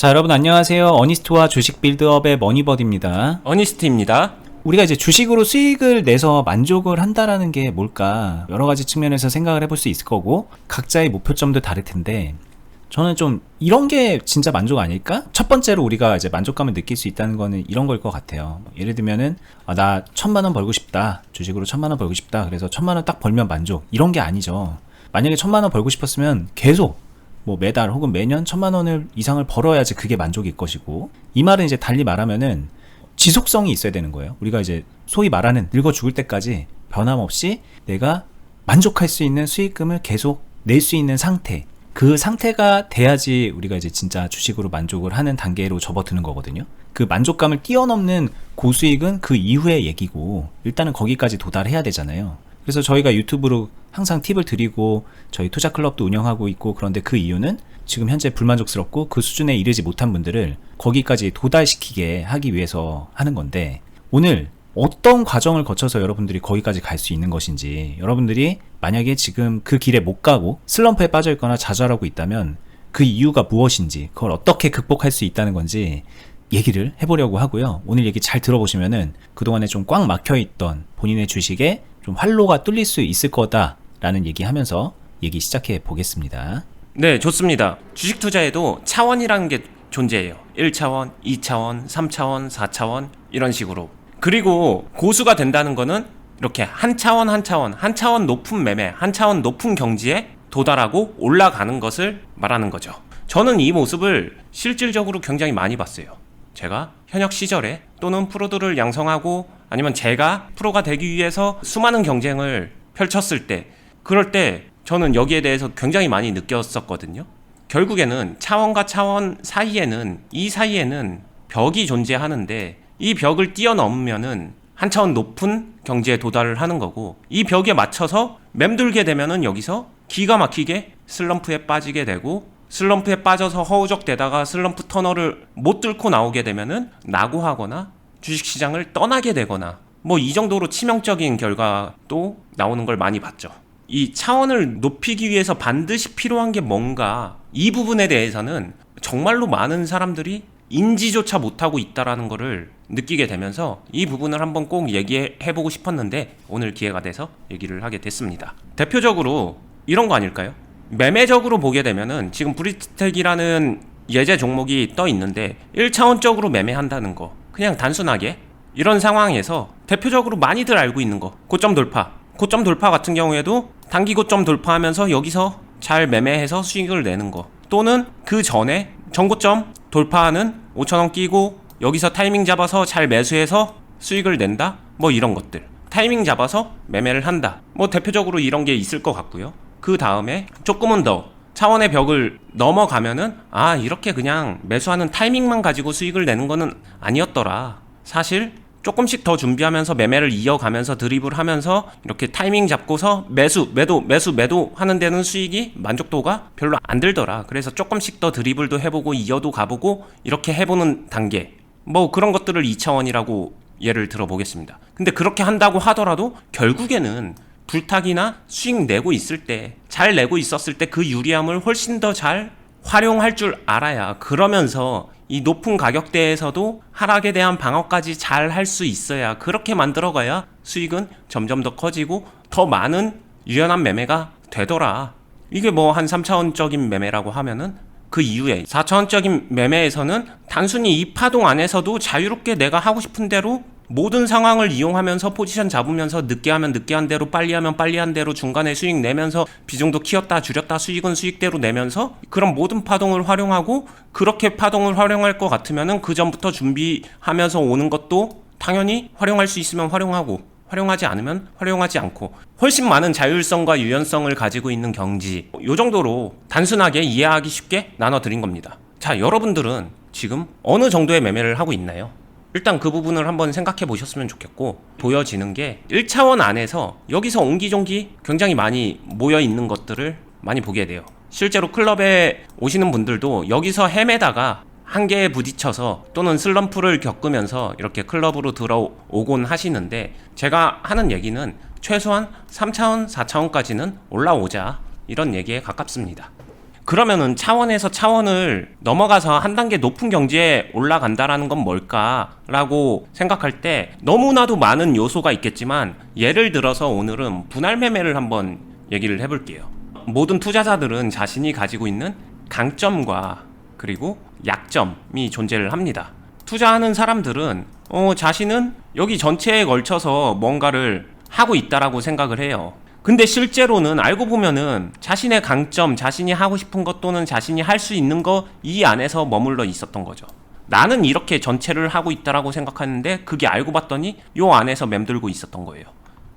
자, 여러분 안녕하세요. 어니스트와 주식 빌드업의 머니버드입니다. 어니스트입니다. 우리가 이제 주식으로 수익을 내서 만족을 한다라는 게 뭘까? 여러 가지 측면에서 생각을 해볼 수 있을 거고, 각자의 목표점도 다를 텐데, 저는 좀 이런 게 진짜 만족 아닐까? 첫 번째로 우리가 이제 만족감을 느낄 수 있다는 거는 이런 걸 것 같아요. 예를 들면은, 아, 나 천만 원 벌고 싶다. 주식으로 천만 원 벌고 싶다. 그래서 천만 원 딱 벌면 만족. 이런 게 아니죠. 만약에 천만 원 벌고 싶었으면 계속 뭐 매달 혹은 매년 천만 원을 이상을 벌어야지 그게 만족일 것이고 이 말은 이제 달리 말하면은 지속성이 있어야 되는 거예요. 우리가 이제 소위 말하는 늙어 죽을 때까지 변함없이 내가 만족할 수 있는 수익금을 계속 낼 수 있는 상태. 그 상태가 돼야지 우리가 이제 진짜 주식으로 만족을 하는 단계로 접어드는 거거든요. 그 만족감을 뛰어넘는 고수익은 그 이후의 얘기고 일단은 거기까지 도달해야 되잖아요. 그래서 저희가 유튜브로 항상 팁을 드리고 저희 투자 클럽도 운영하고 있고 그런데 그 이유는 지금 현재 불만족스럽고 그 수준에 이르지 못한 분들을 거기까지 도달시키게 하기 위해서 하는 건데 오늘 어떤 과정을 거쳐서 여러분들이 거기까지 갈 수 있는 것인지 여러분들이 만약에 지금 그 길에 못 가고 슬럼프에 빠져 있거나 좌절하고 있다면 그 이유가 무엇인지 그걸 어떻게 극복할 수 있다는 건지 얘기를 해보려고 하고요. 오늘 얘기 잘 들어보시면은 그동안에 좀 꽉 막혀 있던 본인의 주식에 좀 활로가 뚫릴 수 있을 거다라는 얘기 하면서 얘기 시작해 보겠습니다. 네, 좋습니다. 주식 투자에도 차원이라는 게 존재해요. 1차원, 2차원, 3차원, 4차원 이런 식으로. 그리고 고수가 된다는 거는 이렇게 한 차원 한 차원, 한 차원 높은 매매, 한 차원 높은 경지에 도달하고 올라가는 것을 말하는 거죠. 저는 이 모습을 실질적으로 굉장히 많이 봤어요. 제가 현역 시절에 또는 프로들을 양성하고 아니면 제가 프로가 되기 위해서 수많은 경쟁을 펼쳤을 때 그럴 때 저는 여기에 대해서 굉장히 많이 느꼈었거든요. 결국에는 차원과 차원 사이에는 이 사이에는 벽이 존재하는데 이 벽을 뛰어넘으면은 한 차원 높은 경지에 도달을 하는 거고 이 벽에 맞춰서 맴돌게 되면은 여기서 기가 막히게 슬럼프에 빠지게 되고 슬럼프에 빠져서 허우적대다가 슬럼프 터널을 못 뚫고 나오게 되면은 낙오하거나 주식시장을 떠나게 되거나 뭐 이 정도로 치명적인 결과도 나오는 걸 많이 봤죠. 이 차원을 높이기 위해서 반드시 필요한 게 뭔가 이 부분에 대해서는 정말로 많은 사람들이 인지조차 못하고 있다라는 거를 느끼게 되면서 이 부분을 한번 꼭 얘기해 보고 싶었는데 오늘 기회가 돼서 얘기를 하게 됐습니다. 대표적으로 이런 거 아닐까요? 매매적으로 보게 되면은 지금 브리스텍이라는 예제 종목이 떠 있는데 1차원적으로 매매한다는 거 그냥 단순하게 이런 상황에서 대표적으로 많이들 알고 있는 거 고점 돌파. 고점 돌파 같은 경우에도 단기 고점 돌파하면서 여기서 잘 매매해서 수익을 내는 거. 또는 그 전에 전고점 돌파하는 5천원 끼고 여기서 타이밍 잡아서 잘 매수해서 수익을 낸다? 뭐 이런 것들. 타이밍 잡아서 매매를 한다. 뭐 대표적으로 이런 게 있을 것 같고요. 그 다음에 조금은 더 차원의 벽을 넘어가면은 아 이렇게 그냥 매수하는 타이밍만 가지고 수익을 내는 거는 아니었더라. 사실 조금씩 더 준비하면서 매매를 이어가면서 드립을 하면서 이렇게 타이밍 잡고서 매수 매도 매수 매도 하는 데는 수익이 만족도가 별로 안 들더라. 그래서 조금씩 더 드리블도 해보고 이어도 가보고 이렇게 해보는 단계. 뭐 그런 것들을 2차원이라고 예를 들어 보겠습니다. 근데 그렇게 한다고 하더라도 결국에는 불탁이나 수익 내고 있을 때, 잘 내고 있었을 때 그 유리함을 훨씬 더 잘 활용할 줄 알아야 그러면서 이 높은 가격대에서도 하락에 대한 방어까지 잘 할 수 있어야 그렇게 만들어가야 수익은 점점 더 커지고 더 많은 유연한 매매가 되더라. 이게 뭐 한 3차원적인 매매라고 하면은 그 이후에 4차원적인 매매에서는 단순히 이 파동 안에서도 자유롭게 내가 하고 싶은 대로 모든 상황을 이용하면서 포지션 잡으면서 늦게 하면 늦게 한 대로 빨리 하면 빨리 한 대로 중간에 수익 내면서 비중도 키웠다 줄였다 수익은 수익대로 내면서 그런 모든 파동을 활용하고 그렇게 파동을 활용할 것 같으면은 그 전부터 준비하면서 오는 것도 당연히 활용할 수 있으면 활용하고 활용하지 않으면 활용하지 않고 훨씬 많은 자율성과 유연성을 가지고 있는 경지 요 정도로 단순하게 이해하기 쉽게 나눠 드린 겁니다. 자, 여러분들은 지금 어느 정도의 매매를 하고 있나요? 일단 그 부분을 한번 생각해 보셨으면 좋겠고 보여지는 게 1차원 안에서 여기서 옹기종기 굉장히 많이 모여 있는 것들을 많이 보게 돼요. 실제로 클럽에 오시는 분들도 여기서 헤매다가 한계에 부딪혀서 또는 슬럼프를 겪으면서 이렇게 클럽으로 들어오곤 하시는데 제가 하는 얘기는 최소한 3차원, 4차원까지는 올라오자 이런 얘기에 가깝습니다. 그러면은 차원에서 차원을 넘어가서 한 단계 높은 경지에 올라간다라는 건 뭘까라고 생각할 때 너무나도 많은 요소가 있겠지만 예를 들어서 오늘은 분할 매매를 한번 얘기를 해볼게요. 모든 투자자들은 자신이 가지고 있는 강점과 그리고 약점이 존재를 합니다. 투자하는 사람들은 어, 자신은 여기 전체에 걸쳐서 뭔가를 하고 있다라고 생각을 해요. 근데 실제로는 알고 보면은 자신의 강점, 자신이 하고 싶은 것 또는 자신이 할 수 있는 거 이 안에서 머물러 있었던 거죠. 나는 이렇게 전체를 하고 있다라고 생각하는데 그게 알고 봤더니 요 안에서 맴돌고 있었던 거예요.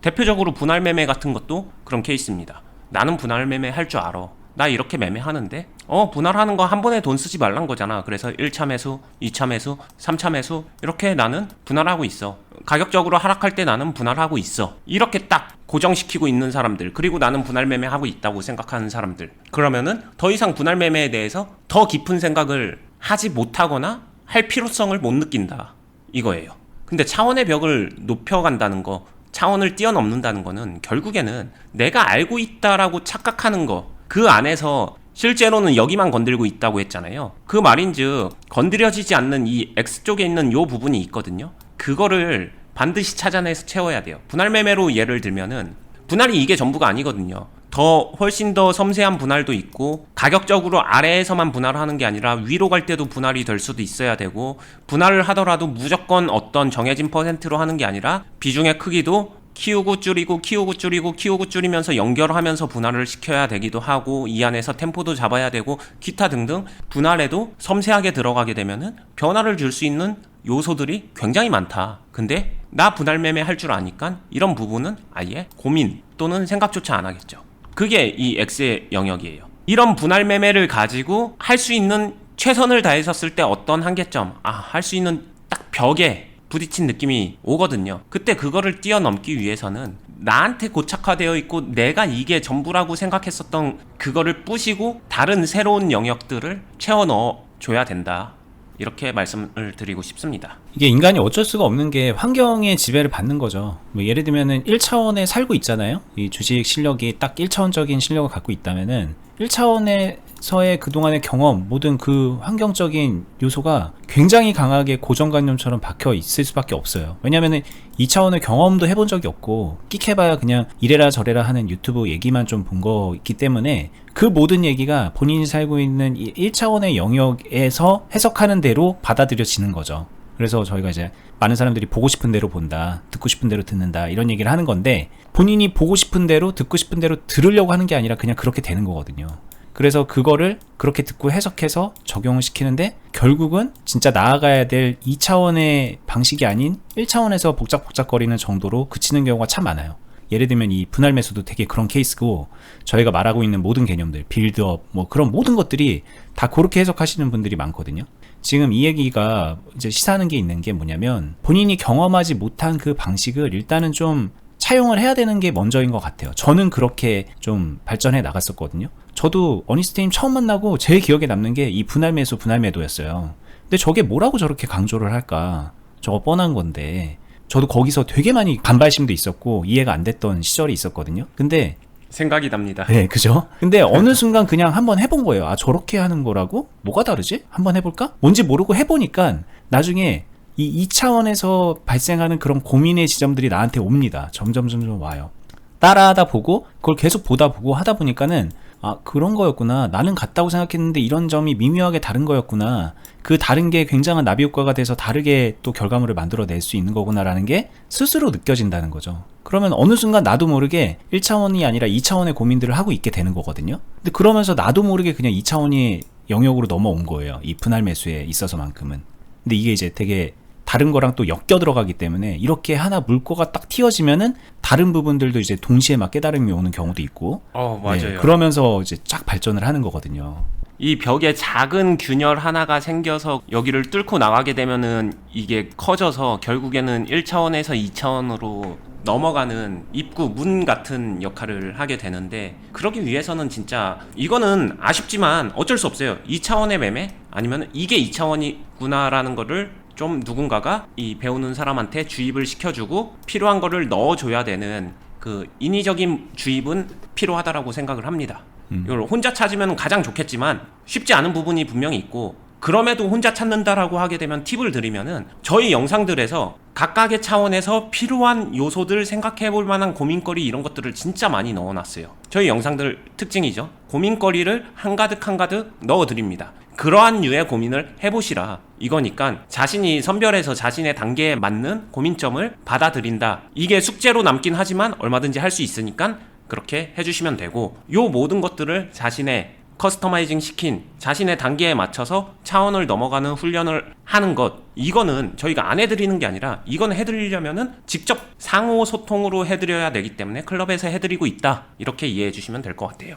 대표적으로 분할 매매 같은 것도 그런 케이스입니다. 나는 분할 매매 할 줄 알아. 나 이렇게 매매하는데 어 분할하는 거 한 번에 돈 쓰지 말란 거잖아. 그래서 1차 매수, 2차 매수, 3차 매수 이렇게 나는 분할하고 있어. 가격적으로 하락할 때 나는 분할하고 있어. 이렇게 딱 고정시키고 있는 사람들 그리고 나는 분할 매매하고 있다고 생각하는 사람들 그러면은 더 이상 분할 매매에 대해서 더 깊은 생각을 하지 못하거나 할 필요성을 못 느낀다 이거예요. 근데 차원의 벽을 높여간다는 거 차원을 뛰어넘는다는 거는 결국에는 내가 알고 있다라고 착각하는 거 그 안에서 실제로는 여기만 건들고 있다고 했잖아요. 그 말인즉 건드려지지 않는 이 X 쪽에 있는 요 부분이 있거든요. 그거를 반드시 찾아내서 채워야 돼요. 분할 매매로 예를 들면은 분할이 이게 전부가 아니거든요. 더 훨씬 더 섬세한 분할도 있고 가격적으로 아래에서만 분할하는 게 아니라 위로 갈 때도 분할이 될 수도 있어야 되고 분할을 하더라도 무조건 어떤 정해진 퍼센트로 하는 게 아니라 비중의 크기도 키우고 줄이고 키우고 줄이고 키우고 줄이면서 연결하면서 분할을 시켜야 되기도 하고 이 안에서 템포도 잡아야 되고 기타 등등 분할에도 섬세하게 들어가게 되면은 변화를 줄 수 있는 요소들이 굉장히 많다. 근데 나 분할 매매 할 줄 아니까 이런 부분은 아예 고민 또는 생각조차 안 하겠죠. 그게 이 X의 영역이에요. 이런 분할 매매를 가지고 할 수 있는 최선을 다했었을 때 어떤 한계점, 아, 할 수 있는 딱 벽에 부딪힌 느낌이 오거든요. 그때 그거를 뛰어넘기 위해서는 나한테 고착화되어 있고 내가 이게 전부라고 생각했었던 그거를 부시고 다른 새로운 영역들을 채워 넣어 줘야 된다. 이렇게 말씀을 드리고 싶습니다. 이게 인간이 어쩔 수가 없는 게 환경의 지배를 받는 거죠. 뭐 예를 들면은 1차원에 살고 있잖아요. 이 주식 실력이 딱 1차원적인 실력을 갖고 있다면은 1차원에 서의 그동안의 경험, 모든 그 환경적인 요소가 굉장히 강하게 고정관념처럼 박혀 있을 수밖에 없어요. 왜냐면은 2차원의 경험도 해본 적이 없고, 끽해봐야 그냥 이래라 저래라 하는 유튜브 얘기만 좀 본거 있기 때문에 그 모든 얘기가 본인이 살고 있는 이 1차원의 영역에서 해석하는 대로 받아들여지는 거죠. 그래서 저희가 이제 많은 사람들이 보고 싶은 대로 본다, 듣고 싶은 대로 듣는다, 이런 얘기를 하는 건데, 본인이 보고 싶은 대로, 듣고 싶은 대로 들으려고 하는 게 아니라 그냥 그렇게 되는 거거든요. 그래서 그거를 그렇게 듣고 해석해서 적용을 시키는데, 결국은 진짜 나아가야 될 2차원의 방식이 아닌 1차원에서 복작복작거리는 정도로 그치는 경우가 참 많아요. 예를 들면 이 분할 매수도 되게 그런 케이스고 저희가 말하고 있는 모든 개념들 빌드업 뭐 그런 모든 것들이 다 그렇게 해석하시는 분들이 많거든요. 지금 이 얘기가 이제 시사하는 게 있는 게 뭐냐면 본인이 경험하지 못한 그 방식을 일단은 좀 차용을 해야 되는 게 먼저인 것 같아요. 저는 그렇게 좀 발전해 나갔었거든요. 저도 어니스테임 처음 만나고 제일 기억에 남는 게 이 분할 매수 분할 매도였어요. 근데 저게 뭐라고 저렇게 강조를 할까? 저거 뻔한 건데 저도 거기서 되게 많이 반발심도 있었고 이해가 안 됐던 시절이 있었거든요. 근데 생각이 납니다. 네, 그죠? 근데 어느 순간 그냥 한번 해본 거예요. 아, 저렇게 하는 거라고? 뭐가 다르지? 한번 해볼까? 뭔지 모르고 해보니까 나중에 이 2차원에서 발생하는 그런 고민의 지점들이 나한테 옵니다. 점점 점점 와요. 따라하다 보고 그걸 계속 보다 보고 하다 보니까는 아 그런 거였구나. 나는 같다고 생각했는데 이런 점이 미묘하게 다른 거였구나. 그 다른 게 굉장한 나비 효과가 돼서 다르게 또 결과물을 만들어낼 수 있는 거구나라는 게 스스로 느껴진다는 거죠. 그러면 어느 순간 나도 모르게 1차원이 아니라 2차원의 고민들을 하고 있게 되는 거거든요. 근데 그러면서 나도 모르게 그냥 2차원이 영역으로 넘어온 거예요. 이 분할 매수에 있어서만큼은. 근데 이게 이제 되게 다른 거랑 또 엮여 들어가기 때문에 이렇게 하나 물꼬가 딱 튀어지면은 다른 부분들도 이제 동시에 막 깨달음이 오는 경우도 있고 어, 맞아요. 네, 그러면서 이제 쫙 발전을 하는 거거든요. 이 벽에 작은 균열 하나가 생겨서 여기를 뚫고 나가게 되면은 이게 커져서 결국에는 1차원에서 2차원으로 넘어가는 입구 문 같은 역할을 하게 되는데 그러기 위해서는 진짜 이거는 아쉽지만 어쩔 수 없어요. 2차원의 매매 아니면 이게 2차원이구나라는 거를 좀 누군가가 이 배우는 사람한테 주입을 시켜주고 필요한 거를 넣어줘야 되는 그 인위적인 주입은 필요하다라고 생각을 합니다. 음. 이걸 혼자 찾으면 가장 좋겠지만 쉽지 않은 부분이 분명히 있고 그럼에도 혼자 찾는다라고 하게 되면 팁을 드리면은 저희 영상들에서 각각의 차원에서 필요한 요소들 생각해 볼 만한 고민거리 이런 것들을 진짜 많이 넣어 놨어요. 저희 영상들 특징이죠. 고민거리를 한가득 한가득 넣어 드립니다. 그러한 유의 고민을 해보시라. 이거니까 자신이 선별해서 자신의 단계에 맞는 고민점을 받아들인다. 이게 숙제로 남긴 하지만 얼마든지 할 수 있으니까 그렇게 해주시면 되고 요 모든 것들을 자신의 커스터마이징 시킨 자신의 단계에 맞춰서 차원을 넘어가는 훈련을 하는 것 이거는 저희가 안 해드리는 게 아니라 이건 해드리려면은 직접 상호 소통으로 해드려야 되기 때문에 클럽에서 해드리고 있다 이렇게 이해해 주시면 될 것 같아요.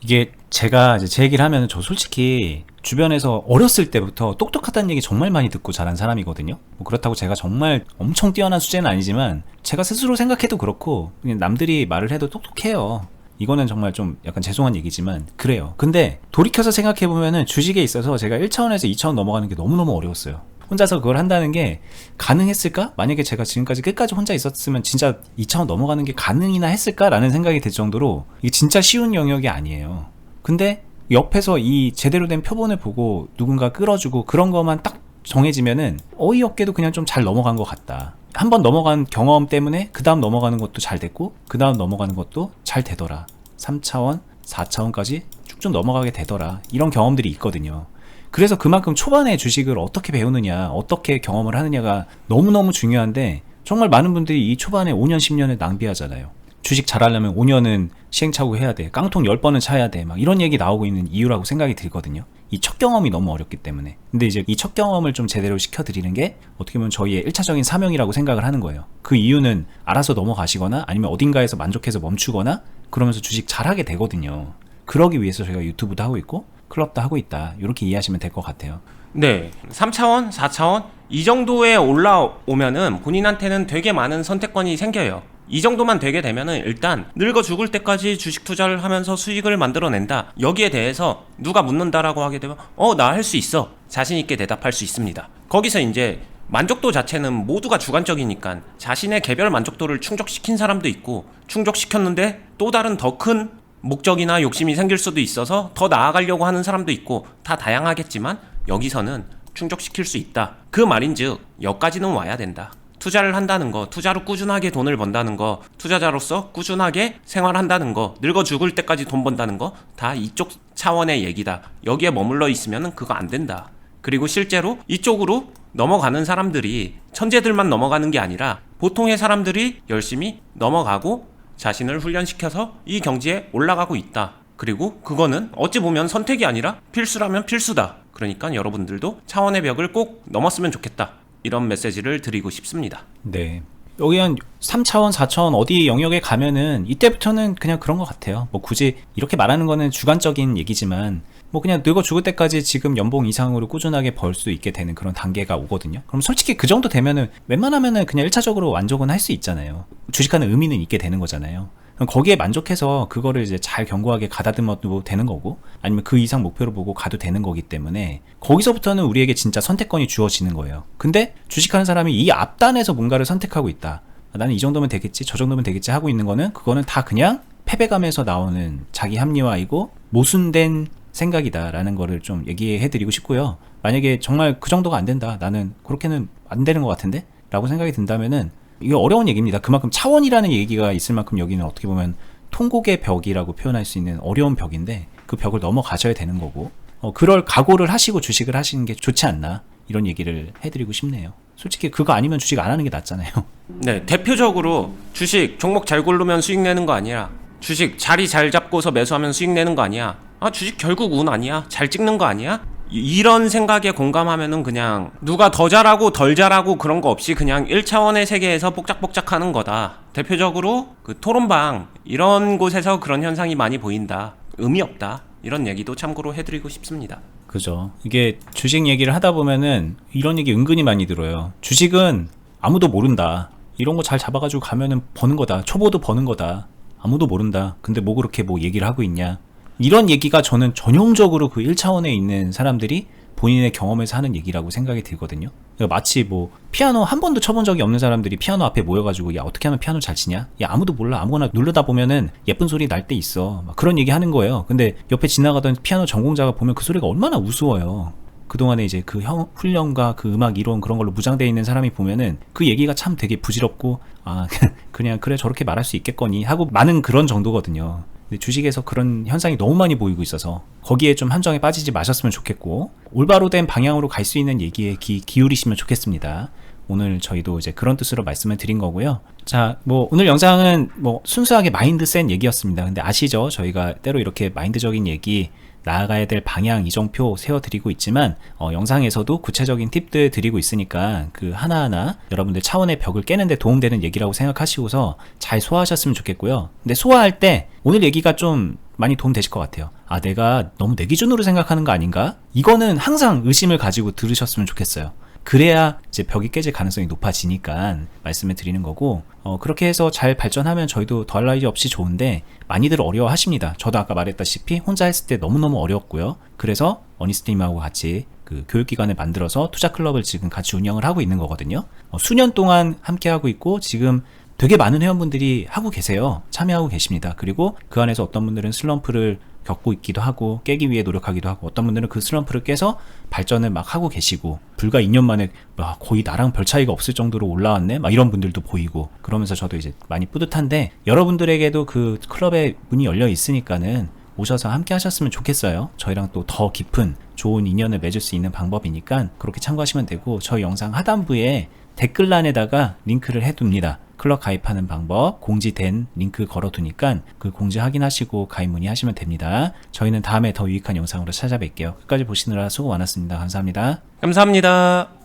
이게 제가 이제 제 얘기를 하면 저 솔직히 주변에서 어렸을 때부터 똑똑하다는 얘기 정말 많이 듣고 자란 사람이거든요. 뭐 그렇다고 제가 정말 엄청 뛰어난 수재는 아니지만 제가 스스로 생각해도 그렇고 그냥 남들이 말을 해도 똑똑해요. 이거는 정말 좀 약간 죄송한 얘기지만 그래요. 근데 돌이켜서 생각해 보면은 주식에 있어서 제가 1차원에서 2차원 넘어가는 게 너무너무 어려웠어요. 혼자서 그걸 한다는 게 가능했을까? 만약에 제가 지금까지 끝까지 혼자 있었으면 진짜 2차원 넘어가는 게 가능이나 했을까라는 생각이 들 정도로 이게 진짜 쉬운 영역이 아니에요. 근데 옆에서 이 제대로 된 표본을 보고 누군가 끌어주고 그런 것만 딱 정해지면은 어이없게도 그냥 좀 잘 넘어간 것 같다. 한 번 넘어간 경험 때문에 그 다음 넘어가는 것도 잘 됐고 그 다음 넘어가는 것도 잘 되더라. 3차원, 4차원까지 쭉쭉 넘어가게 되더라. 이런 경험들이 있거든요. 그래서 그만큼 초반에 주식을 어떻게 배우느냐, 어떻게 경험을 하느냐가 너무너무 중요한데 정말 많은 분들이 이 초반에 5년, 10년을 낭비하잖아요. 주식 잘하려면 5년은 시행착오 해야 돼. 깡통 10번은 차야 돼. 막 이런 얘기 나오고 있는 이유라고 생각이 들거든요. 이 첫 경험이 너무 어렵기 때문에. 근데 이제 이 첫 경험을 좀 제대로 시켜드리는 게 어떻게 보면 저희의 1차적인 사명이라고 생각을 하는 거예요. 그 이유는 알아서 넘어가시거나 아니면 어딘가에서 만족해서 멈추거나 그러면서 주식 잘하게 되거든요. 그러기 위해서 저희가 유튜브도 하고 있고 클럽도 하고 있다. 이렇게 이해하시면 될 것 같아요. 네. 3차원, 4차원 이 정도에 올라오면은 본인한테는 되게 많은 선택권이 생겨요. 이 정도만 되게 되면은 일단 늙어 죽을 때까지 주식 투자를 하면서 수익을 만들어낸다. 여기에 대해서 누가 묻는다라고 하게 되면 어, 나 할 수 있어. 자신 있게 대답할 수 있습니다. 거기서 이제 만족도 자체는 모두가 주관적이니까 자신의 개별 만족도를 충족시킨 사람도 있고 충족시켰는데 또 다른 더 큰 목적이나 욕심이 생길 수도 있어서 더 나아가려고 하는 사람도 있고 다 다양하겠지만 여기서는 충족시킬 수 있다. 그 말인즉 여기까지는 와야 된다. 투자를 한다는 거, 투자로 꾸준하게 돈을 번다는 거, 투자자로서 꾸준하게 생활한다는 거, 늙어 죽을 때까지 돈 번다는 거, 다 이쪽 차원의 얘기다. 여기에 머물러 있으면 그거 안 된다. 그리고 실제로 이쪽으로 넘어가는 사람들이 천재들만 넘어가는 게 아니라 보통의 사람들이 열심히 넘어가고 자신을 훈련시켜서 이 경지에 올라가고 있다. 그리고 그거는 어찌 보면 선택이 아니라 필수라면 필수다. 그러니까 여러분들도 차원의 벽을 꼭 넘었으면 좋겠다. 이런 메시지를 드리고 싶습니다. 네. 여기 한 3차원, 4차원 어디 영역에 가면은 이때부터는 그냥 그런 것 같아요. 뭐 굳이 이렇게 말하는 거는 주관적인 얘기지만 뭐 그냥 늙어 죽을 때까지 지금 연봉 이상으로 꾸준하게 벌 수 있게 되는 그런 단계가 오거든요. 그럼 솔직히 그 정도 되면은 웬만하면은 그냥 1차적으로 만족은 할 수 있잖아요. 주식하는 의미는 있게 되는 거잖아요. 거기에 만족해서 그거를 이제 잘 견고하게 가다듬어도 되는 거고 아니면 그 이상 목표를 보고 가도 되는 거기 때문에 거기서부터는 우리에게 진짜 선택권이 주어지는 거예요. 근데 주식하는 사람이 이 앞단에서 뭔가를 선택하고 있다. 아, 나는 이 정도면 되겠지, 저 정도면 되겠지 하고 있는 거는 그거는 다 그냥 패배감에서 나오는 자기 합리화이고 모순된 생각이다라는 거를 좀 얘기해 드리고 싶고요. 만약에 정말 그 정도가 안 된다. 나는 그렇게는 안 되는 것 같은데? 라고 생각이 든다면은 이게 어려운 얘기입니다. 그만큼 차원이라는 얘기가 있을 만큼 여기는 어떻게 보면 통곡의 벽이라고 표현할 수 있는 어려운 벽인데 그 벽을 넘어가셔야 되는 거고 어, 그럴 각오를 하시고 주식을 하시는 게 좋지 않나 이런 얘기를 해드리고 싶네요. 솔직히 그거 아니면 주식 안 하는 게 낫잖아요. 네, 대표적으로 주식 종목 잘 고르면 수익 내는 거 아니야. 주식 자리 잘 잡고서 매수하면 수익 내는 거 아니야. 아, 주식 결국 운 아니야. 잘 찍는 거 아니야? 이- 이런 생각에 공감하면은 그냥 누가 더 잘하고 덜 잘하고 그런 거 없이 그냥 1차원의 세계에서 복작복작 하는 거다. 대표적으로 그 토론방 이런 곳에서 그런 현상이 많이 보인다. 의미 없다. 이런 얘기도 참고로 해드리고 싶습니다. 그죠. 이게 주식 얘기를 하다 보면은 이런 얘기 은근히 많이 들어요. 주식은 아무도 모른다. 이런 거 잘 잡아가지고 가면은 버는 거다. 초보도 버는 거다. 아무도 모른다. 근데 뭐 그렇게 뭐 얘기를 하고 있냐. 이런 얘기가 저는 전형적으로 그 1차원에 있는 사람들이 본인의 경험에서 하는 얘기라고 생각이 들거든요. 그러니까 마치 뭐 피아노 한 번도 쳐본 적이 없는 사람들이 피아노 앞에 모여가지고 야 어떻게 하면 피아노 잘 치냐? 야 아무도 몰라 아무거나 누르다 보면은 예쁜 소리 날 때 있어. 막 그런 얘기 하는 거예요. 근데 옆에 지나가던 피아노 전공자가 보면 그 소리가 얼마나 우스워요. 그동안에 이제 그 형, 훈련과 그 음악 이론 그런 걸로 무장되어 있는 사람이 보면은 그 얘기가 참 되게 부질없고 아 그냥 그래 저렇게 말할 수 있겠거니 하고 많은 그런 정도거든요. 주식에서 그런 현상이 너무 많이 보이고 있어서 거기에 좀 한정에 빠지지 마셨으면 좋겠고 올바로 된 방향으로 갈 수 있는 얘기에 귀 기울이시면 좋겠습니다. 오늘 저희도 이제 그런 뜻으로 말씀을 드린 거고요. 자, 뭐 오늘 영상은 뭐 순수하게 마인드셋 얘기였습니다. 근데 아시죠? 저희가 때로 이렇게 마인드적인 얘기 나아가야 될 방향 이정표 세워드리고 있지만 어, 영상에서도 구체적인 팁들 드리고 있으니까 그 하나하나 여러분들 차원의 벽을 깨는데 도움되는 얘기라고 생각하시고서 잘 소화하셨으면 좋겠고요. 근데 소화할 때 오늘 얘기가 좀 많이 도움 되실 것 같아요. 아, 내가 너무 내 기준으로 생각하는 거 아닌가? 이거는 항상 의심을 가지고 들으셨으면 좋겠어요. 그래야 이제 벽이 깨질 가능성이 높아지니까 말씀을 드리는 거고 어, 그렇게 해서 잘 발전하면 저희도 더할 나위 없이 좋은데 많이들 어려워하십니다. 저도 아까 말했다시피 혼자 했을 때 너무너무 어려웠고요. 그래서 어니스트님하고 같이 그 교육기관을 만들어서 투자 클럽을 지금 같이 운영을 하고 있는 거거든요. 어, 수년 동안 함께 하고 있고 지금 되게 많은 회원분들이 하고 계세요. 참여하고 계십니다. 그리고 그 안에서 어떤 분들은 슬럼프를 겪고 있기도 하고 깨기 위해 노력하기도 하고 어떤 분들은 그 슬럼프를 깨서 발전을 막 하고 계시고 불과 2년 만에 와, 거의 나랑 별 차이가 없을 정도로 올라왔네 막 이런 분들도 보이고 그러면서 저도 이제 많이 뿌듯한데 여러분들에게도 그 클럽의 문이 열려 있으니까는 오셔서 함께 하셨으면 좋겠어요. 저희랑 또 더 깊은 좋은 인연을 맺을 수 있는 방법이니까 그렇게 참고하시면 되고 저희 영상 하단부에 댓글란에다가 링크를 해둡니다. 클럽 가입하는 방법 공지된 링크 걸어두니까 그 공지 확인하시고 가입 문의하시면 됩니다. 저희는 다음에 더 유익한 영상으로 찾아뵐게요. 끝까지 보시느라 수고 많았습니다. 감사합니다. 감사합니다.